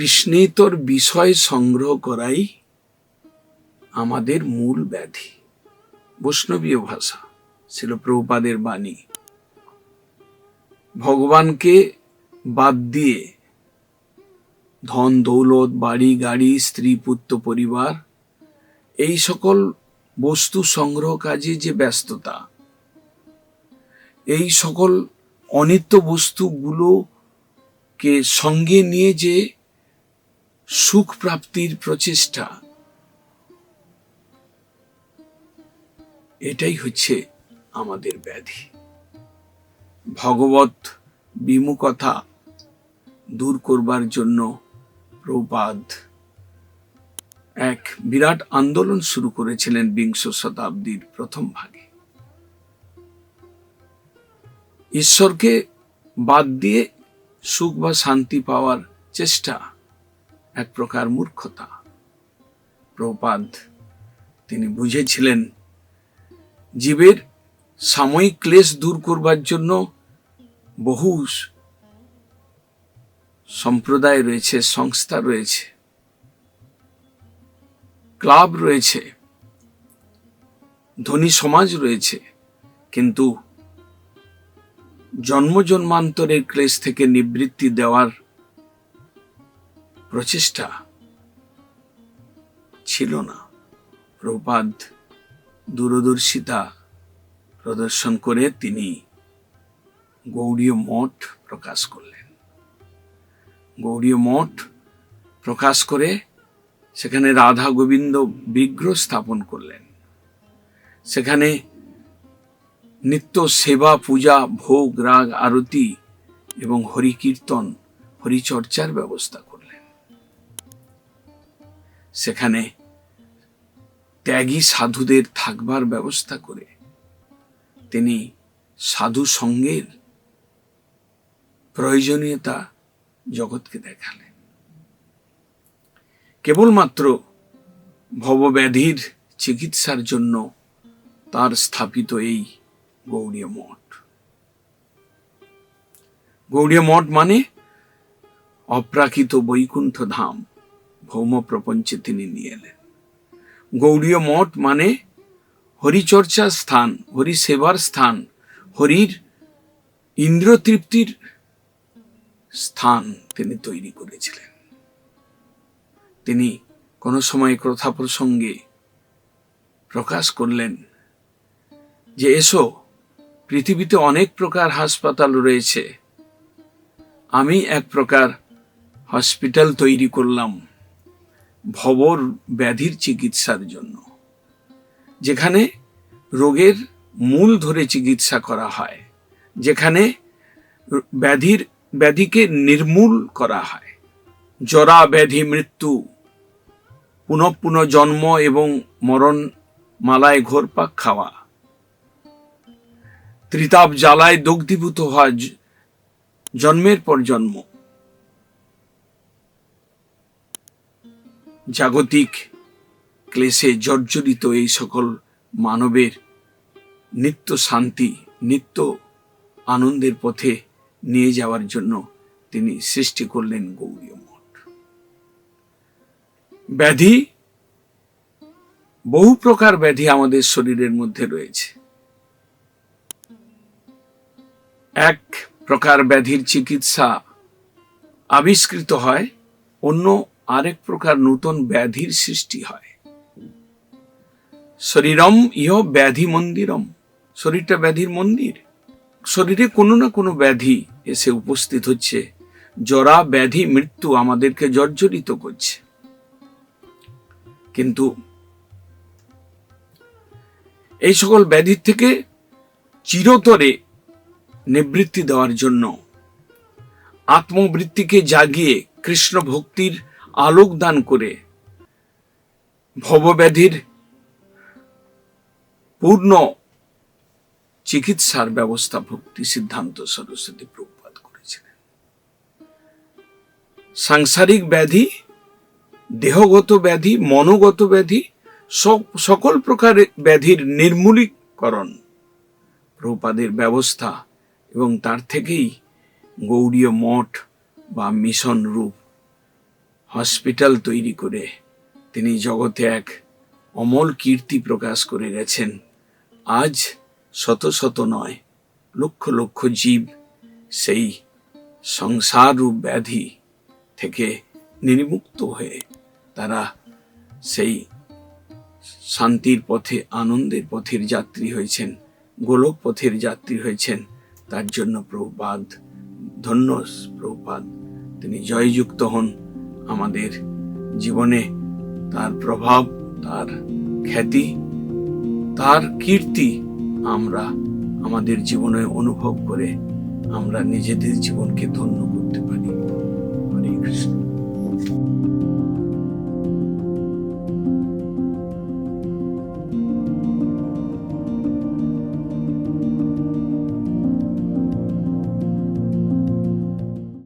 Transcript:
কৃষ্ণেতর বিষয় সংগ্রহ করাই আমাদের মূল ব্যাধি। বৈষ্ণবীয় ভাষা, ছিল প্রভুপাদের বাণী। ভগবানকে বাদ দিয়ে ধন, দৌলত, বাড়ি, গাড়ি, স্ত্রী, পুত্র, পরিবার, এই সকল বস্তু সংগ্রহ কাজে যে ব্যস্ততা, এই সকল অনিত্য বস্তুগুলোকে সঙ্গে নিয়ে যে সুখ প্রাপ্তির প্রচেষ্টা। এটাই হচ্ছে আমাদের ব্যাধি। ভগবত বিমুখতা দূর করবার জন্য প্রপাদ এক বিরাট আন্দোলন শুরু করেছিলেন বিংশ শতাব্দীর প্রথম ভাগে। ঈশ্বরকে বাদ দিয়ে সুখ বা শান্তি পাওয়ার চেষ্টা এক প্রকার মূর্খতা। প্রপাদ তিনি বুঝেছিলেন, জীবের সাময়িক ক্লেশ দূর করবার জন্য বহু সম্প্রদায় রয়েছে, সংস্থা রয়েছে, ক্লাব রয়েছে, ধনী সমাজ রয়েছে, কিন্তু জন্ম জন্মান্তরের ক্লেশ থেকে নিবৃত্তি দেওয়ার প্রচেষ্টা ছিল না। প্রপাদ দূরদর্শিতা প্রদর্শন করে তিনি গৌড়ীয় মঠ প্রকাশ করলেন। গৌড়ীয় মঠ প্রকাশ করে সেখানে রাধা গোবিন্দ বিগ্রহ স্থাপন করলেন। সেখানে নিত্য সেবা, পূজা, ভোগ, রাগ, আরতি এবং হরিকীর্তন, হরিচর্চার ব্যবস্থা সেখানে ত্যাগী সাধুদের থাকবার ব্যবস্থা করে তিনি সাধু সঙ্গের প্রয়োজনীয়তা জগৎকে দেখালেন। কেবলমাত্র ভবব্যাধির চিকিৎসার জন্য তার স্থাপিত এই গৌড়ীয় মঠ। গৌড়ীয় মঠ মানে অপ্রাকৃত বৈকুণ্ঠ ধাম। ভৌম প্রপঞ্চে তিনি নিয়ে এলেন। গৌড়ীয় মঠ মানে হরিচর্চার স্থান হরি সেবার স্থান, হরির ইন্দ্র তৃপ্তির স্থান তিনি তৈরি করেছিলেন। তিনি কোনো সময় কথা প্রসঙ্গে প্রকাশ করলেন যে, এসো, পৃথিবীতে অনেক প্রকার হাসপাতাল রয়েছে। আমি এক প্রকার হসপিটাল তৈরি করলাম। ভবর ব্যাধির চিকিৎসার জন্য, যেখানে রোগের মূল ধরে চিকিৎসা করা হয়, যেখানে ব্যাধির, ব্যাধিকে নির্মূল করা হয়। জরা ব্যাধি মৃত্যু, পুনঃ পুনঃ জন্ম এবং মরণ মালায় ঘোরপাক খাওয়া। ত্রিতাপ জ্বালায় দগ্ধীভূত হওয়া জন্মের পর জন্ম। জাগতিক ক্লেশে জর্জরিত এই সকল মানবের নিত্য শান্তি, নিত্য আনন্দের পথে নিয়ে যাওয়ার জন্য তিনি সৃষ্টি করলেন গৌরীয় মঠ। ব্যাধি, বহু প্রকার ব্যাধি আমাদের শরীরের মধ্যে রয়েছে। এক প্রকার ব্যাধির চিকিৎসা আবিষ্কৃত হয় অন্য আরেক প্রকার নূতন ব্যাধির সৃষ্টি হয়। শরীরম ইহ ব্যাধি মন্দিরম। শরীরটা ব্যাধির মন্দির। শরীরে কোনো না কোনো ব্যাধি এসে উপস্থিত হচ্ছে। জরা ব্যাধি মৃত্যু আমাদেরকে জর্জরিত করছে। কিন্তু এই সকল ব্যাধির থেকে চিরতরে নিবৃত্তি দেওয়ার জন্য আত্মবৃত্তিকে জাগিয়ে কৃষ্ণ ভক্তির আলোক দান করে। ভবব্যাধির পূর্ণ চিকিৎসার ব্যবস্থা ভক্তি সিদ্ধান্ত সরস্বতী প্রপাত করেছিলেন। সাংসারিক ব্যাধি, দেহগত ব্যাধি, মনোগত ব্যাধি সকল প্রকার ব্যাধির নির্মূলীকরণ প্রপাদের ব্যবস্থা এবং তার থেকেই গৌড়ীয় মঠ বা মিশন রূপ হসপিটাল তৈরি করে তিনি জগতে এক অমল কীর্তি প্রকাশ করে গেছেন। আজ শত শত নয়, লক্ষ লক্ষ জীব সেই সংসার রূপ ব্যাধি থেকে নির্মুক্ত হয়ে তারা সেই শান্তির পথে, আনন্দের পথের যাত্রী হয়েছেন, গোলক পথের যাত্রী হয়েছেন। তার জন্য প্রভুপাদ, ধন্য প্রভুপাদ, তিনি জয়যুক্ত হন। আমাদের জীবনে তার প্রভাব, তার খ্যাতি, তার কীর্তি আমরা আমাদের জীবনে অনুভব করে আমরা নিজেদের জীবনকে ধন্য করতে পারি।